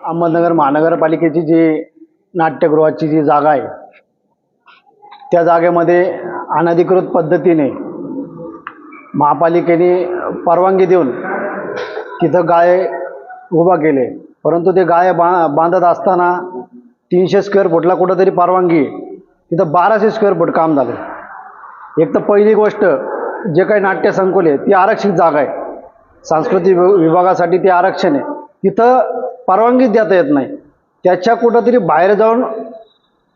अहमदनगर महानगरपालिकेची जी नाट्यगृहाची जी जागा आहे त्या जागेमध्ये अनधिकृत पद्धतीने महापालिकेने परवानगी देऊन तिथं गाय उभा केले. परंतु ते गाय बा बांधत असताना तीनशे स्क्वेअर फुटला कुठंतरी परवानगी तिथं बाराशे स्क्वेअर फूट काम झालं. एक तर पहिली गोष्ट जे काही नाट्य संकुल आहे ती आरक्षित जागा आहे. सांस्कृतिक विभागासाठी ते आरक्षण आहे. तिथं परवानगीच देता येत नाही. त्याच्या कुठंतरी बाहेर जाऊन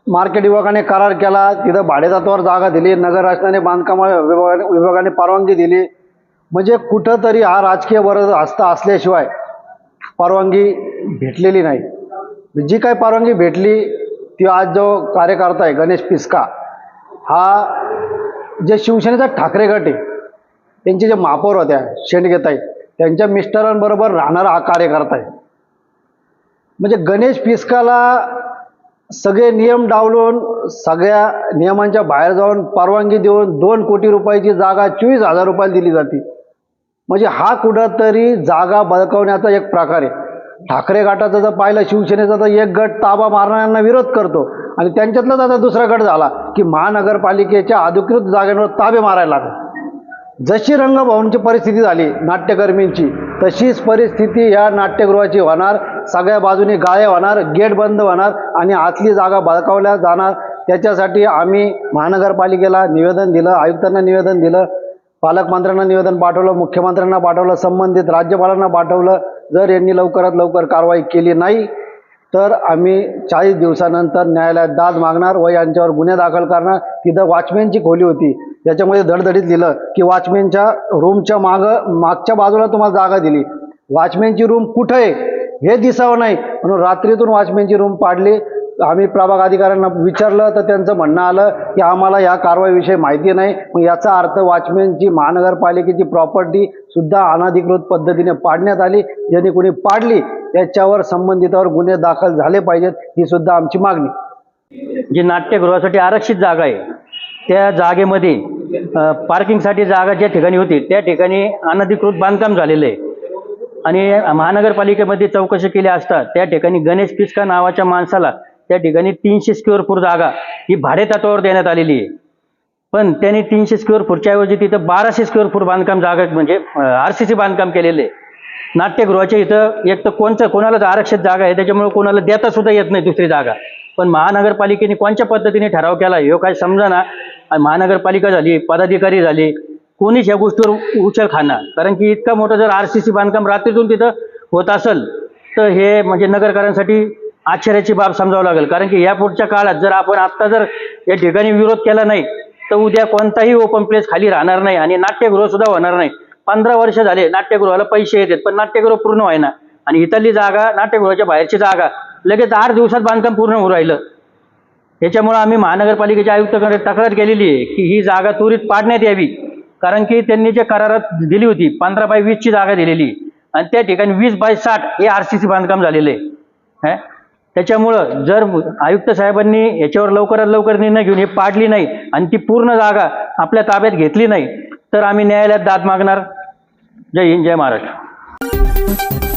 मार्केट विभागाने करार केला तिथं भाडेतत्वावर जागा दिली नगर शासनाने बांधकाम विभागाने विभागाने परवानगी दिली. म्हणजे कुठंतरी हा राजकीय वर्ग हस्ता असल्याशिवाय परवानगी भेटलेली नाही. जी काही परवानगी भेटली ती आज जो कार्यकर्ता आहे गणेश पिस्का हा जे शिवसेनेचा ठाकरे गट आहे त्यांचे जे महापौर होत्या शेंडगेताई त्यांच्या मिस्टरांबरोबर राहणारा हा कार्यकर्ता आहे. म्हणजे गणेश पिस्काला सगळे नियम डावलून सगळ्या नियमांच्या बाहेर जाऊन परवानगी देऊन दोन कोटी रुपयाची जागा चोवीस हजार रुपयाला दिली जाते. म्हणजे हा कुठंतरी जागा बळकवण्याचा एक प्रकार आहे. ठाकरे गटाचं जर पाहिलं शिवसेनेचा तर एक गट ताबा मारणाऱ्यांना विरोध करतो. आणि त्यांच्यातलाच आता दुसरा गट झाला की महानगरपालिकेच्या अधिकृत जागांवर ताबे मारायला लागले. जशी रंगभवनची परिस्थिती झाली नाट्यकर्मींची तशीच परिस्थिती या नाट्यगृहाची होणार. सगळ्या बाजूने गाळे होणार गेट बंद होणार आणि आतली जागा बळकावल्या जाणार. त्याच्यासाठी आम्ही महानगरपालिकेला निवेदन दिलं आयुक्तांना निवेदन दिलं पालकमंत्र्यांना निवेदन पाठवलं मुख्यमंत्र्यांना पाठवलं संबंधित राज्यपालांना पाठवलं. जर यांनी लवकरात लवकर कारवाई केली नाही तर आम्ही चाळीस दिवसानंतर न्यायालयात दाद मागणार व यांच्यावर गुन्हे दाखल करणार. तिथं वॉचमॅनची खोली होती. याच्यामध्ये धडधडीत लिहिलं की वॉचमॅनच्या रूमच्या मागं मागच्या बाजूला तुम्हाला जागा दिली. वॉचमॅनची रूम कुठं आहे? हे दिसावं नाही. म्हणून रात्रीतून वॉचमॅनची रूम पाडली. आम्ही प्रभाग अधिकाऱ्यांना विचारलं तर त्यांचं म्हणणं आलं की आम्हाला या कारवाईविषयी माहिती नाही. मग याचा अर्थ वॉचमॅनची महानगरपालिकेची प्रॉपर्टी सुद्धा अनधिकृत पद्धतीने पाडण्यात आली. ज्यांनी कोणी पाडली त्याच्यावर संबंधितावर गुन्हे दाखल झाले पाहिजेत ही सुद्धा आमची मागणी. जी नाट्यगृहासाठी आरक्षित जागा आहे त्या जागेमध्ये पार्किंगसाठी जागा ज्या ठिकाणी होती त्या ठिकाणी अनधिकृत बांधकाम झालेलं आहे. आणि महानगरपालिकेमध्ये चौकशी केली असता त्या ठिकाणी गणेश पिस्का नावाच्या माणसाला त्या ठिकाणी तीनशे स्क्वेअर फूट जागा ही भाडे तत्वावर देण्यात आलेली आहे. पण त्यांनी तीनशे स्क्वेअर फूटच्या ऐवजी तिथं बाराशे स्क्वेअर फूट बांधकाम जागा म्हणजे आर सी सी बांधकाम केलेलं आहे. नाट्यगृहाच्या इथं एक तर कोणचं कोणालाच आरक्षित जागा आहे त्याच्यामुळे कोणाला देता सुद्धा येत नाही दुसरी जागा. पण महानगरपालिकेने कोणत्या पद्धतीने ठराव केला हे काय समजा महानगरपालिका झाली पदाधिकारी झाली कोणीच या गोष्टीवर उचल खाणार कारण की इतका मोठं जर आर सी सी बांधकाम रात्रीतून तिथं होत असेल तर हे म्हणजे नगरकरांसाठी आश्चर्याची बाब समजावं लागेल. कारण की या पुढच्या काळात जर आपण आत्ता जर या ठिकाणी विरोध केला नाही तर उद्या कोणताही ओपन प्लेस खाली राहणार नाही आणि नाट्यगृह सुद्धा होणार नाही. पंधरा वर्ष झाले नाट्यगृहाला पैसे येतात पण नाट्यगृह पूर्ण व्हायना आणि इथली जागा नाट्यगृहाच्या बाहेरची जागा लगेच आठ दिवसात बांधकाम पूर्ण होऊ राहिलं. त्याच्यामुळं आम्ही महानगरपालिकेच्या आयुक्ताकडे तक्रार केलेली आहे की ही जागा त्वरित पाडण्यात यावी. कारण की त्यांनी जे करारात दिली होती पंधरा बाय वीसची जागा दिलेली. आणि त्या ठिकाणी वीस बाय साठ हे आर सी सी बांधकाम झालेलं आहे. त्याच्यामुळं जर आयुक्त साहेबांनी याच्यावर लवकरात लवकर निर्णय घेऊन हे पाडली नाही आणि ती पूर्ण जागा आपल्या ताब्यात घेतली नाही तर आम्ही न्यायालयात दाद मागणार. जय हिंद जय महाराष्ट्र.